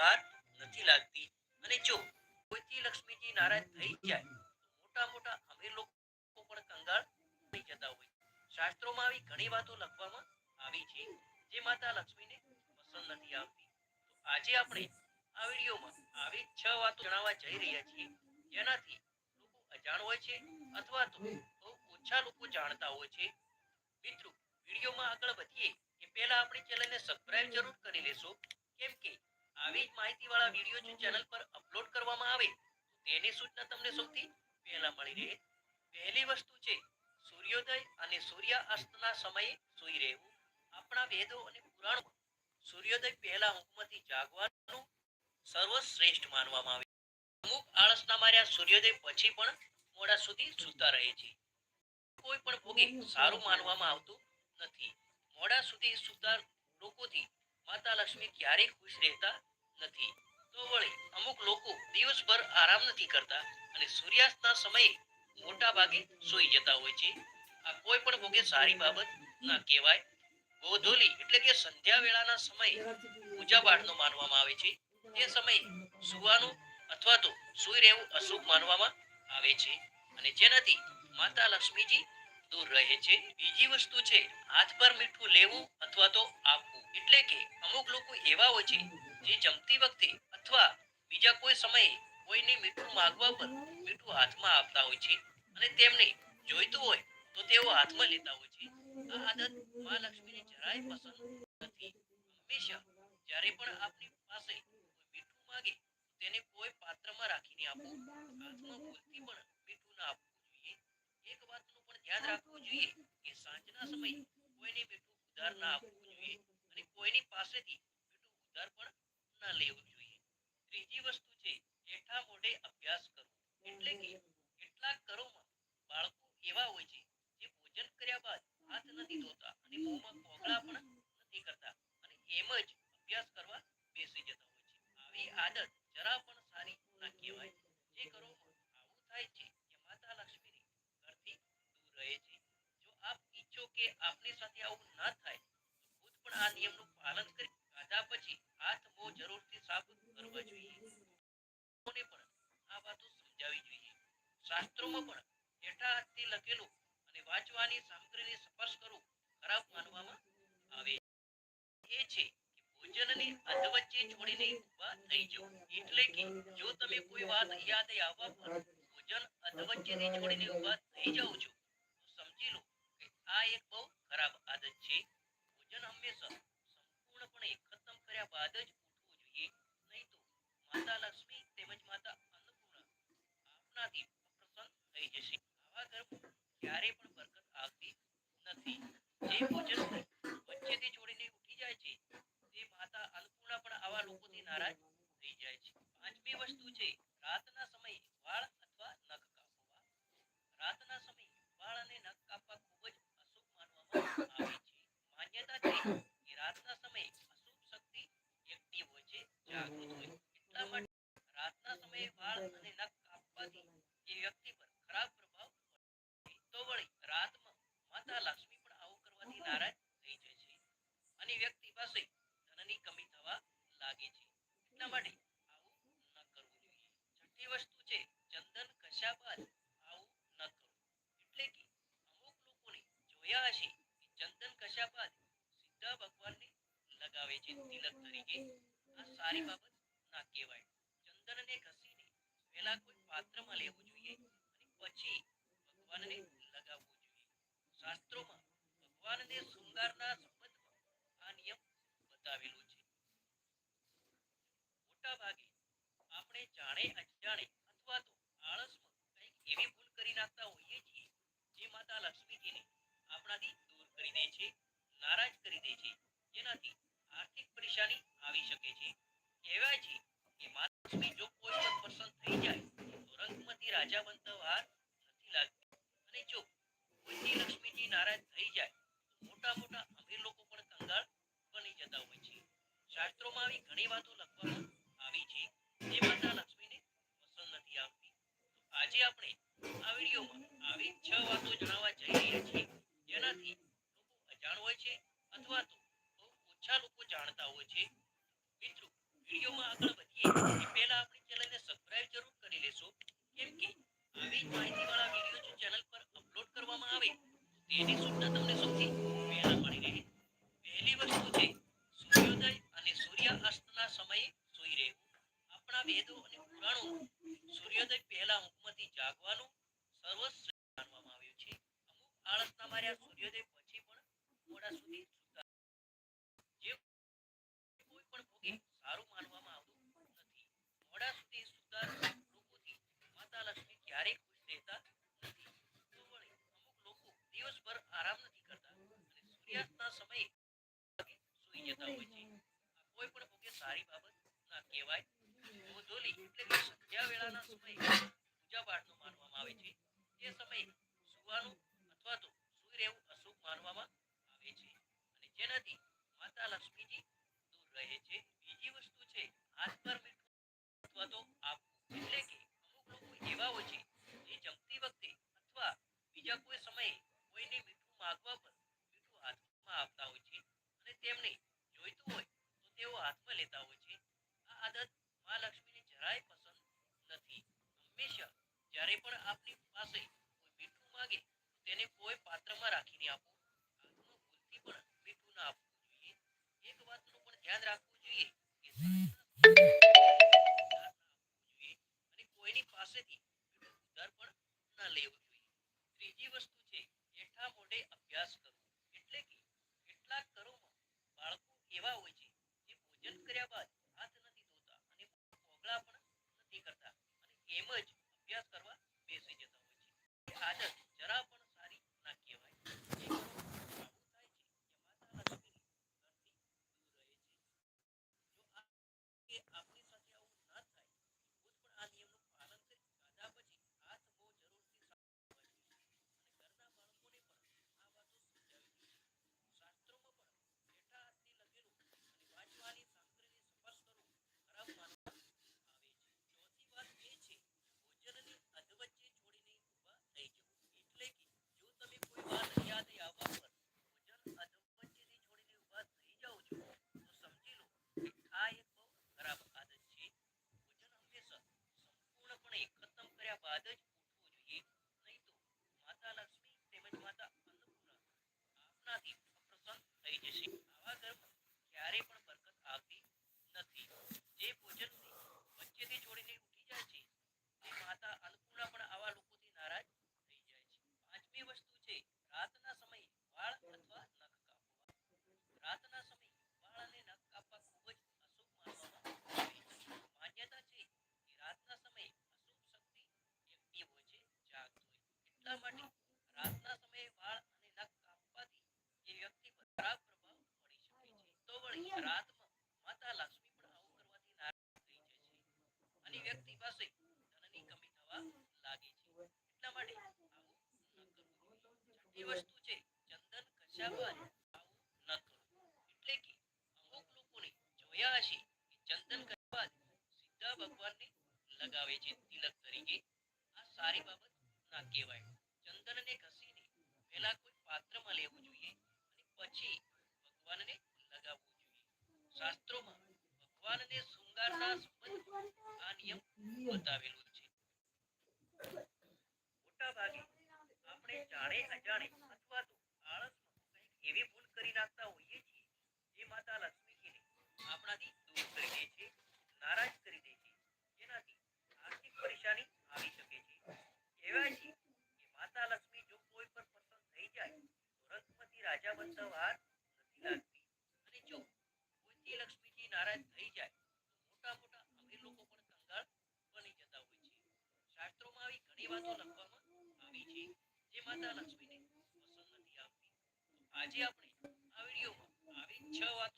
વાર નથી લાગતી. અને જો કોઈથી લક્ષ્મીજી નારાજ થઈ જાય મોટા મોટા અમીર લોકો પણ કંગાળ થઈ જતા હોય. શાસ્ત્રોમાં આવી ઘણી વાતો લખવામાં આવી છે, જે માતા લક્ષ્મીને પસંદ નથી આવતી. તો આજે આપણે આ વિડીયોમાં આવી છ વાતો જણાવવા જઈ રહ્યા છીએ. જેનાથી લોકો અજાણ હોય છે અથવા તો બહુ ઓછા લોકો જાણતા હોય છે. મિત્રો, વિડીયોમાં આગળ વધીએ એ પહેલા આપણી ચેનલને સબસ્ક્રાઇબ જરૂર કરી લેશો. કેમ કે આવી જ માહિતીવાળા વીડિયો ચેનલ પર અપલોડ કરવામાં આવે તેની સૂચના તમને સૌથી પહેલા મળી રહે. પહેલી વસ્તુ છે, સૂર્યોદય અને સૂર્યાસ્તના સમયે સૂઈ રહેવું. આપણા વેદો અને પુરાણો સૂર્યોદય પહેલા ઊંઘમાંથી જાગવાનું સર્વશ્રેષ્ઠ માનવામાં આવે અમુક આળસના માર્યા સૂર્યોદય પછી પણ મોડા સુધી સૂતા રહે છે. કોઈ પણ ભોગે સારું માનવામાં આવતું નથી. મોડા સુધી સૂતા લોકોથી માતા લક્ષ્મી ક્યારેય ખુશ રહેતા નથી. તો વળી અમુક લોકો દિવસભર આરામ નથી કરતા અને સૂર્યાસ્તના સમયે મોટા ભાગે સૂઈ જતા હોય છે. આ કોઈ પણ ભોગે સારી બાબત ના કહેવાય. ગોધોલી એટલે કે સંધ્યા વેળાના સમયે પૂજા પાઠનો માનવામાં આવે છે. તે સમયે સુવાનું અથવા તો સૂઈ રહેવું અશુભ માનવામાં આવે છે. અને જેનાથી માતા લક્ષ્મીજી દૂર રહે છે. બીજી વસ્તુ છે હાથ પર મીઠું લેવું અથવા તો આપવું. એટલે કે અમુક લોકો એવા હોય છે જે જમતી વખતે અથવા બીજા કોઈ સમયે કોઈને મીઠું માગવા પર મીઠું હાથમાં આપતા હોય છે અને તેમને જોઈતું હોય તો તેઓ હાથમાં લેતા હોય છે. આ આદત મા લક્ષ્મીને જરાય પસંદ નથી. હંમેશા જ્યારે પણ આપની પાસે મીઠું માગે, તેને કોઈ પાત્રમાં રાખીને આપવું હાથમાં ભૂલથી પણ મીઠું ના આપવું જોઈએ. એક વાતનું પણ ધ્યાન રાખવું જોઈએ કે સાંજના સમયે કોઈને મીઠું ઉધાર ના આપવું જોઈએ અને કોઈની પાસેથી મીઠું ઉધાર પણ ના લેવું જોઈએ ત્રીજી વસ્તુ છે જેઠા મોઢે અભ્યાસ કરવો એટલે કે કેટલાક ઘરોમાં બાળકો એવા હોય છે જે ભોજન કર્યા બાદ હાથ નથી ધોતા અને મોંમાં કોગળા પણ નથી કરતા. અને એમ જ અભ્યાસ કરવા બેસી જતા હોય છે. આવી આદત જરા પણ સારી ના કહેવાય. જે ઘરોમાં આવું થાય છે કે માતા લક્ષ્મીની ઘરથી દૂર રહે છે. જો આપ ઈચ્છો કે આપની સાથે આવું ના થાય, તો ખુદ પણ આ નિયમનું પાલન કરી ખાધા પછી હાથ મોં જરૂરથી સાફ કરવા જોઈએ. પણ આ વાતો સમજાવવી જોઈએ. શાસ્ત્રોમાં પણ જેઠા હાથથી લખેલું વાંચવાની સામગ્રીને સ્પર્શ કરવું ખરાબ માનવામાં આવે એ છે કે ભોજનને અધવચ્ચે છોડીને ઊભા થઈ જવું એટલે કે જો તમે કોઈ વાત યાદ આવવા પર ભોજન અધવચ્ચેથી છોડીને ઊભા થઈ જાઓ છો, તો સમજી લો કે આ એક બહુ ખરાબ આદત છે. ભોજન હંમેશા સંપૂર્ણપણે ખતમ કર્યા બાદ જ ઉઠવું જોઈએ. નહીં તો માતા લક્ષ્મી તેમજ માતા અન્નપૂર્ણા આપનાથી અપ્રસન્ન થઈ જશે. આવા ઘરમાં ક્યારે પણ બરકત આવતી નથી. જે ભોજન વચ્ચેથી છોડીને ઉઠી જાય છે, તે માતા અન્નપૂર્ણા પણ આવા લોકોથી નારાજ થઈ જાય છે. પાંચમી વસ્તુ છે રાતના સમયે વાળ અથવા નખ કાપવા રાતના સમયે વાળ અને નખ કાપવા ખૂબ જ અશુભ માનવામાં આવે છે માન્યતા છે કે રાતના સમયે અશુભ શક્તિ એક્ટિવ હોય છે જાગૃત હોય એટલા માટે રાતના સમયે વાળ અને નખ કાપવાથી એ વ્યક્તિ પર ખરાબ પ્રભાવ પડે છે. તો વળી રાતમાં માતા લક્ષ્મી પણ આવું કરવાથી નારાજ થઈ જાય છે અને વ્યક્તિ પાસે ધનની કમી થવા લાગે છે એટલા માટે આવું ન કરવું જોઈએ છઠ્ઠી વસ્તુ છે ચંદન કશા બાદ આવું ન કરવું એટલે કે અમુક લોકોને જોયા હશે કે ચંદન કશા બાદ સીધા ભગવાનને લગાવે છે તિલક તરીકે આ સારી બાબત ના કહેવાય. ચંદનને ઘસીને પહેલા કોઈ પાત્રમાં લેવું જોઈએ અને પછી ભગવાનને લગાવવું જોઈએ. શાસ્ત્રોમાં ભગવાનને શૃંગારના સંબંધમાં આ નિયમ બતાવેલો છે. મોટા ભાગે આપણે જાણે, અજાણે અથવા તો આળસમાં કંઈક એવી ભૂલ કરી નાખતા હોઈએ છીએ જે માતા લક્ષ્મીજીને આપણાથી દૂર કરી દે છે, નારાજ કરી દે છે. જેનાથી આર્થિક પરેશાની આવી શકે છે. કહેવાય છે કે જો કોઈ પણ પસંદ થઈ જાય, તો રંગમતી રાજા બનતા નથી લાગતી. અને જો કોઈથી લક્ષ્મીજી નારાજ થઈ જાય, તો મોટા મોટા અમીર લોકો પણ કંગાળ બની જતા હોય છે. શાસ્ત્રોમાં આવી ઘણી વાતો લખવામાં આવી છે, જે માતા લક્ષ્મીને પસંદ નથી આવતી. તો આજે આપણે આ વિડીયોમાં આવી છ વાતો જણાવવા જઈ રહ્યા છીએ, જેનાથી લોકો અજાણ હોય છે, અથવા તો બહુ ઓછા લોકો જાણતા હોય છે. મિત્રો વિડીયોમાં આગળ વધીએ પહેલા આપણી ચેનલને સબસ્ક્રાઇબ જરૂર કરી લેશો. કેમ કે આવી માહિતીવાળા વીડિયો જો ચેનલ પર અપલોડ કરવામાં આવે તેની સૂચના તમને સૌથી પહેલા મળી રહે. પહેલી વસ્તુ છે Yes, okay. યાદ રાખવું જોઈએ. સમજાવવા નતું એટલે કે અમુક લોકોને જોયા હશે કે ચંદન કર્યા બાદ સીધા ભગવાનને લગાવે છે તિલક તરીકે આ સારી બાબત ના કહેવાય ચંદનને ઘસીને પહેલા કોઈ પાત્રમાં લેવું જોઈએ અને પછી ભગવાનને લગાવવું જોઈએ શાસ્ત્રોમાં ભગવાનને શૃંગારના સંબંધમાં આ નિયમ બતાવેલો છે મોટા ભાગે આપણે જાણે અજાણે અથવા તો એવી ભૂલ કરી નાખતા હોઈએ છીએ જે માતા લક્ષ્મીજીને આપણાથી દૂર કરી દે છે, નારાજ કરી દે છે, જેનાથી આર્થિક પરેશાની આવી શકે છે. કહેવાય કે માતા લક્ષ્મી જો કોઈ પર પસંદ થઈ જાય, તો રંગમતી રાજા બનતા વાર નથી લાગતી. અને જો કોઈથી લક્ષ્મીજી નારાજ થઈ જાય, તો મોટા મોટા અમીર લોકો પણ કંગાળ બની જતા હોય છે. શાસ્ત્રોમાં આવી ઘણી વાતો લખવામાં આવી છે, જે માતા લક્ષ્મી જે આપણે આ વિડીયોમાં આવી છ વાત